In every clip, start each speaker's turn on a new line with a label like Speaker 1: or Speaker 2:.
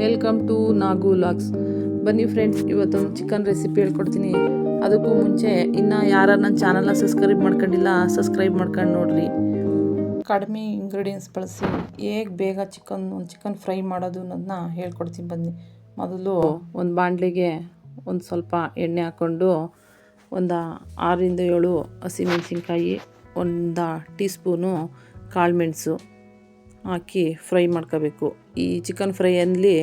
Speaker 1: Welcome to Nagu logs ಬನ್ನಿ friends ಇವತ್ತೊಂದು chicken recipe ಹೇಳ್ಕೊಡ್ತೀನಿ. ಅದಕ್ಕೂ ಮುಂಚೆ ಇನ್ನು ಯಾರು ನನ್ನ ಚಾನಲ್ನ ಸಬ್ಸ್ಕ್ರೈಬ್ ಮಾಡ್ಕೊಂಡಿಲ್ಲ ಸಬ್ಸ್ಕ್ರೈಬ್ ಮಾಡ್ಕೊಂಡು ನೋಡ್ರಿ. ಕಡಿಮೆ ಇಂಗ್ರೀಡಿಯೆಂಟ್ಸ್ ಬಳಸಿ, ಹೇಗೆ ಬೇಗ ಚಿಕನ್ ಒಂದು ಚಿಕನ್ ಫ್ರೈ ಮಾಡೋದು ಅನ್ನೋದನ್ನ ಹೇಳ್ಕೊಡ್ತೀನಿ ಬನ್ನಿ. ಮೊದಲು ಒಂದು ಬಾಣಲಿಗೆ ಒಂದು ಸ್ವಲ್ಪ ಎಣ್ಣೆ ಹಾಕ್ಕೊಂಡು ಒಂದು ಆರರಿಂದ ಏಳು ಹಸಿಮೆಣಸಿನ್ಕಾಯಿ ಒಂದು ಟೀ ಸ್ಪೂನು ಕಾಳುಮೆಣಸು ಹಾಕಿ ಫ್ರೈ ಮಾಡ್ಕೋಬೇಕು. ಈ ಚಿಕನ್ ಫ್ರೈಯಲ್ಲಿ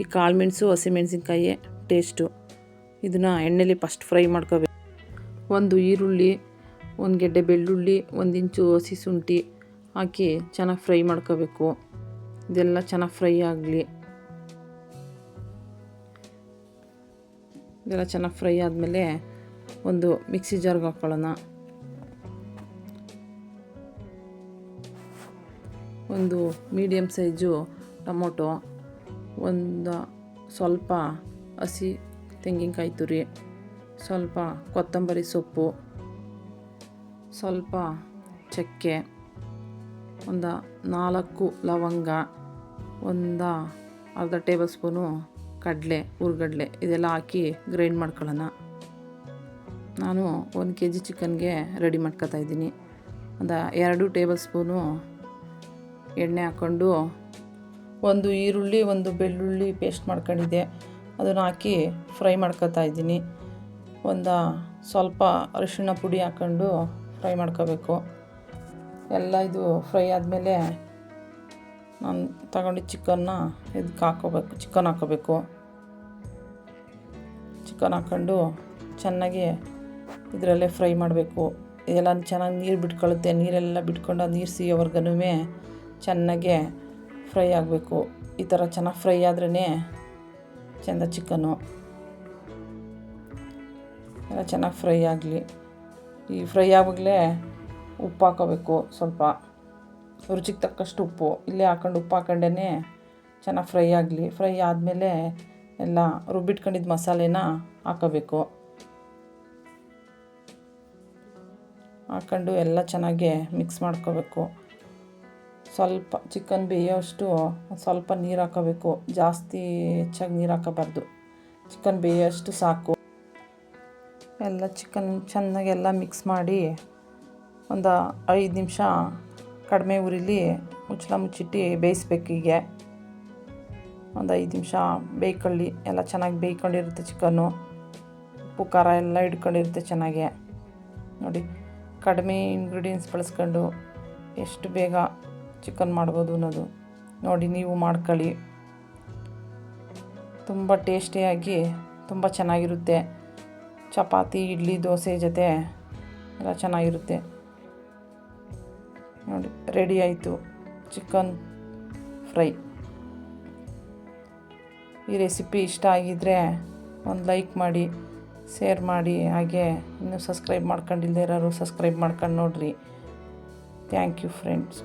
Speaker 1: ಈ ಕಾಳುಮೆಣಸು ಹಸಿಮೆಣಸಿನ್ಕಾಯಿ ಟೇಸ್ಟು ಇದನ್ನು ಎಣ್ಣೆಲಿ ಫಸ್ಟ್ ಫ್ರೈ ಮಾಡ್ಕೋಬೇಕು. ಒಂದು ಈರುಳ್ಳಿ, ಒಂದು ಗೆಡ್ಡೆ ಬೆಳ್ಳುಳ್ಳಿ, ಒಂದು ಇಂಚು ಹಸಿ ಶುಂಠಿ ಹಾಕಿ ಚೆನ್ನಾಗಿ ಫ್ರೈ ಮಾಡ್ಕೋಬೇಕು. ಇದೆಲ್ಲ ಚೆನ್ನಾಗಿ ಫ್ರೈ ಆಗಲಿ. ಇದೆಲ್ಲ ಚೆನ್ನಾಗಿ ಫ್ರೈ ಆದಮೇಲೆ ಒಂದು ಮಿಕ್ಸಿ ಜಾರ್ಗೆ ಹಾಕ್ಕೊಳ್ಳೋಣ ಒಂದು ಮೀಡಿಯಮ್ ಸೈಜು ಟೊಮೊಟೊ, ಒಂದು ಸ್ವಲ್ಪ ಹಸಿ ತೆಂಗಿನಕಾಯಿ ತುರಿ, ಸ್ವಲ್ಪ ಕೊತ್ತಂಬರಿ ಸೊಪ್ಪು, ಸ್ವಲ್ಪ ಚಕ್ಕೆ, ಒಂದು ನಾಲ್ಕು ಲವಂಗ, ಒಂದು ಅರ್ಧ ಟೇಬಲ್ ಸ್ಪೂನು ಕಡಲೆ ಹುರ್ಗಡ್ಲೆ ಇದೆಲ್ಲ ಹಾಕಿ ಗ್ರೈಂಡ್ ಮಾಡ್ಕೊಳ್ಳೋಣ. ನಾನು ಒಂದು ಕೆ ಜಿ ಚಿಕನ್ಗೆ ರೆಡಿ ಮಾಡ್ಕೊತಾ ಇದ್ದೀನಿ. ಒಂದು ಎರಡು ಟೇಬಲ್ ಸ್ಪೂನು ಎಣ್ಣೆ ಹಾಕ್ಕೊಂಡು ಒಂದು ಈರುಳ್ಳಿ, ಒಂದು ಬೆಳ್ಳುಳ್ಳಿ ಪೇಸ್ಟ್ ಮಾಡ್ಕೊಂಡಿದ್ದೆ. ಅದನ್ನು ಹಾಕಿ ಫ್ರೈ ಮಾಡ್ಕೊತಾ ಇದ್ದೀನಿ. ಒಂದು ಸ್ವಲ್ಪ ಅರಿಶಿಣ ಪುಡಿ ಹಾಕ್ಕೊಂಡು ಫ್ರೈ ಮಾಡ್ಕೋಬೇಕು. ಎಲ್ಲ ಇದು ಫ್ರೈ ಆದಮೇಲೆ ನಾನು ತಗೊಂಡು ಚಿಕನ್ನ ಇದಕ್ಕೆ ಹಾಕೋಬೇಕು ಚಿಕನ್ ಹಾಕೋಬೇಕು. ಚಿಕನ್ ಹಾಕ್ಕೊಂಡು ಚೆನ್ನಾಗಿ ಇದರಲ್ಲೇ ಫ್ರೈ ಮಾಡಬೇಕು. ಇದೆಲ್ಲ ಚೆನ್ನಾಗಿ ನೀರು ಬಿಟ್ಕೊಳ್ಳುತ್ತೆ ನೀರೆಲ್ಲ ಬಿಟ್ಕೊಂಡು ನೀರು ಸಿಗೋವರ್ಗನೂ ಚೆನ್ನಾಗೆ ಫ್ರೈ ಆಗಬೇಕು. ಈ ಥರ ಚೆನ್ನಾಗಿ ಫ್ರೈ ಆದ್ರೇ ಚೆಂದ ಚಿಕನು. ಎಲ್ಲ ಚೆನ್ನಾಗಿ ಫ್ರೈ ಆಗಲಿ. ಈ ಫ್ರೈ ಆವಾಗಲೇ ಉಪ್ಪು ಹಾಕೋಬೇಕು ಸ್ವಲ್ಪ. ರುಚಿಗೆ ತಕ್ಕಷ್ಟು ಉಪ್ಪು. ಇಲ್ಲೇ ಹಾಕೊಂಡು ಉಪ್ಪು ಹಾಕೊಂಡೇ ಚೆನ್ನಾಗಿ ಫ್ರೈ ಆಗಲಿ. ಫ್ರೈ ಆದಮೇಲೆ ಎಲ್ಲ ರುಬ್ಬಿಟ್ಕೊಂಡಿದ್ದ ಮಸಾಲೆನ ಹಾಕೋಬೇಕು. ಹಾಕೊಂಡು ಎಲ್ಲ ಚೆನ್ನಾಗಿ ಮಿಕ್ಸ್ ಮಾಡ್ಕೋಬೇಕು. ಸ್ವಲ್ಪ ಚಿಕನ್ ಬೇಯೋಷ್ಟು ಸ್ವಲ್ಪ ನೀರು ಹಾಕೋಬೇಕು. ಜಾಸ್ತಿ ಹೆಚ್ಚಾಗಿ ನೀರು ಹಾಕೋಬಾರ್ದು. ಚಿಕನ್ ಬೇಯೋಷ್ಟು ಸಾಕು. ಎಲ್ಲ ಚಿಕನ್ ಚೆನ್ನಾಗಿ ಎಲ್ಲ ಮಿಕ್ಸ್ ಮಾಡಿ ಒಂದು ಐದು ನಿಮಿಷ ಕಡಿಮೆ ಉರಿಲಿ ಮುಚ್ಚಳ ಮುಚ್ಚಿಟ್ಟು ಬೇಯಿಸ್ಬೇಕು ಹೀಗೆ ಒಂದು ಐದು ನಿಮಿಷ ಬೇಯ್ಕೊಳ್ಳಿ. ಎಲ್ಲ ಚೆನ್ನಾಗಿ ಬೇಯ್ಕೊಂಡಿರುತ್ತೆ ಚಿಕನ್ನು ಉಪ್ಪು, ಖಾರ ಎಲ್ಲ ಇಟ್ಕೊಂಡಿರುತ್ತೆ ಚೆನ್ನಾಗೆ. ನೋಡಿ ಕಡಿಮೆ ಇಂಗ್ರೀಡಿಯೆಂಟ್ಸ್ ಬಳಸ್ಕೊಂಡು ಎಷ್ಟು ಬೇಗ ಚಿಕನ್ ಮಾಡ್ಬೋದು ಅನ್ನೋದು. ನೋಡಿ, ನೀವು ಮಾಡ್ಕೊಳ್ಳಿ. ತುಂಬ ಟೇಸ್ಟಿಯಾಗಿ, ತುಂಬ ಚೆನ್ನಾಗಿರುತ್ತೆ. ಚಪಾತಿ, ಇಡ್ಲಿ, ದೋಸೆ ಜೊತೆ ಎಲ್ಲ ಚೆನ್ನಾಗಿರುತ್ತೆ. ನೋಡಿ, ರೆಡಿ ಆಯಿತು ಚಿಕನ್ ಫ್ರೈ. ಈ ರೆಸಿಪಿ ಇಷ್ಟ ಆಗಿದ್ದರೆ ಒಂದು ಲೈಕ್ ಮಾಡಿ, ಶೇರ್ ಮಾಡಿ, ಹಾಗೆ ಇನ್ನೂ ಸಬ್ಸ್ಕ್ರೈಬ್ ಮಾಡ್ಕೊಂಡಿಲ್ಲದೆ ಇರೋರು ಸಬ್ಸ್ಕ್ರೈಬ್ ಮಾಡ್ಕೊಂಡು ನೋಡಿರಿ. Thank you friends.